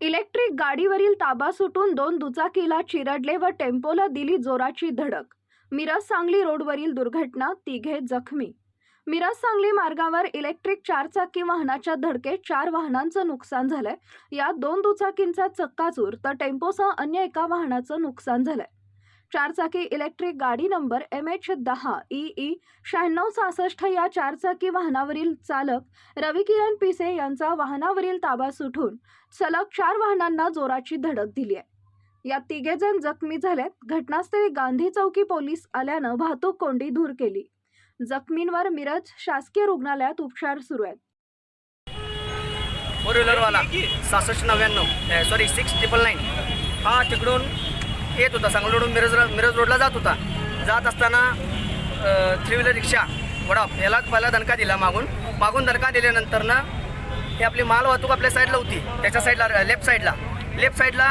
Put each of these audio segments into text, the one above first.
Electric गाडीवरील ताबा सुटून दोन दुचाकीला चिरडले व टेम्पोला दिली जोराची धडक. मिरज सांगली रोडवरील दुर्घटना तिघे जखमी. मिरज सांगली मार्गावर इलेक्ट्रिक चारचाकी वाहनाच्या धडकेत चार वाहनांचं नुकसान झालंय. यात दोन दुचाकींचा चक्काचूर तर टेम्पोसह अन्य एका वाहनाचं नुकसान झालंय. चारचाकी इलेक्ट्रिक गाडी नंबर एम एच दहा ई ई शहाण्णव सहासष्ट या चारचाकी वाहनावरील चालक रविकिरण पिसे यांचा वाहनावरील ताबा सुटून सलग चार वाहनांना जोराची धडक दिली आहे. यात तिघे जण जखमी झालेत घटनास्थळी गांधी चौकी पोलीस आल्यानं वाहतूक कोंडी दूर केली. जखमींवर मिरज शासकीय रुग्णालयात उपचार सुरू आहेत. फोर व्हीलरवाला सहासष्ट नव्याण्णव सॉरी सिक्स ट्रिपल नाईन हा तिकडून येत होता सांगलीवरून मिरज मिरज रोडला जात होता. जात असताना थ्री व्हीलर रिक्षा वडाप याला पहिला दणका दिला मागून. मागून दणका दिल्यानंतर ना हे आपली माल वाहतूक आपल्या साईडला होती. त्याच्या साईडला लेफ्ट साईडला लेफ्ट साईडला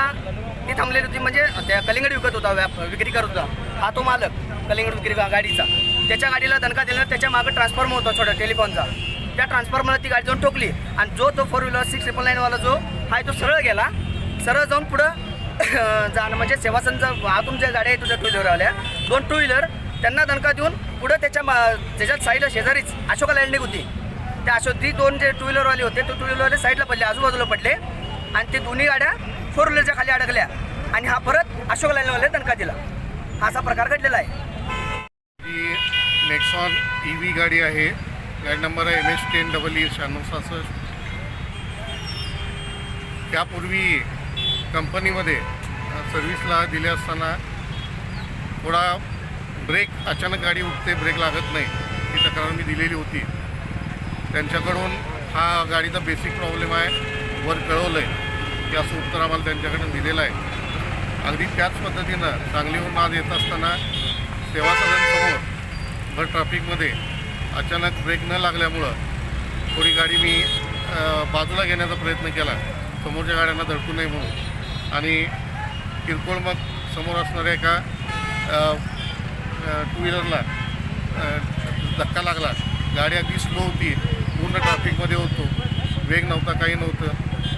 ती थांबलेली होती म्हणजे त्या कलिंगड विकत होता व्याप विक्री करत होता. हा तो मालक कलिंगड विक्री गाडीचा. त्याच्या गाडीला दणका दिल्यानंतर त्याच्या मागं ट्रान्सफॉर्मर होता छोटा टेलिफोनचा त्या ट्रान्सफॉर्मरला ती गाडी जाऊन ठोकली. आणि जो तो फोर व्हीलर सिक्स ट्रिपल नाईनवाला जो आहे तो सरळ गेला. सरळ जाऊन पुढं जाणं म्हणजे सेवासनचा आतून तुमच्या गाड्या आहेत तुझ्या टू व्हीलरवाल्या दोन टू व्हीलर त्यांना दणका देऊन पुढं त्याच्या मा त्याच्यात साईडला शेजारीच अशोका लँडिंग होती त्या अशोक ती दोन जे टू व्हीलरवाले होते ते टू व्हीलरवाले साईडला पडले आजूबाजूला पडले. आणि ते दोन्ही गाड्या फोर व्हीलरच्या खाली अडकल्या. आणि हा परत अशोक लँडिंगवाले दणका दिला. हा असा प्रकार घडलेला आहे. ही नेक्सॉन ई व्ही गाडी आहे. गाडी नंबर आहे M H ten double E शहाण्णव सहासष्ट. त्यापूर्वी कंपनीमध्ये सर्व्हिसला दिले असताना थोडा ब्रेक अचानक गाडी उठते ब्रेक लागत नाही. ही तक्रार मी दिलेली होती. त्यांच्याकडून हा गाडीचा बेसिक प्रॉब्लेम आहे. वर कळवलं आहे की असं उत्तर आम्हाला त्यांच्याकडून दिलेलं आहे. अगदी त्याच पद्धतीनं सांगलीहून आज येत असताना सेवा सदनसमोर भर ट्रॅफिकमध्ये अचानक ब्रेक न लागल्यामुळं थोडी गाडी मी बाजूला घेण्याचा प्रयत्न केला. समोरच्या गाड्यांना धडकू नये म्हणून. आणि किरकोळ मग समोर असणाऱ्या एका टू व्हीलरला धक्का लागला. गाडी अगदी स्लो होती. पूर्ण ट्रॅफिकमध्ये होतो. वेग नव्हता काही नव्हतं.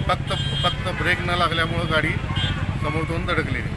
फक्त फक्त ब्रेक न लागल्यामुळं गाडी समोर दोन धडकलेली.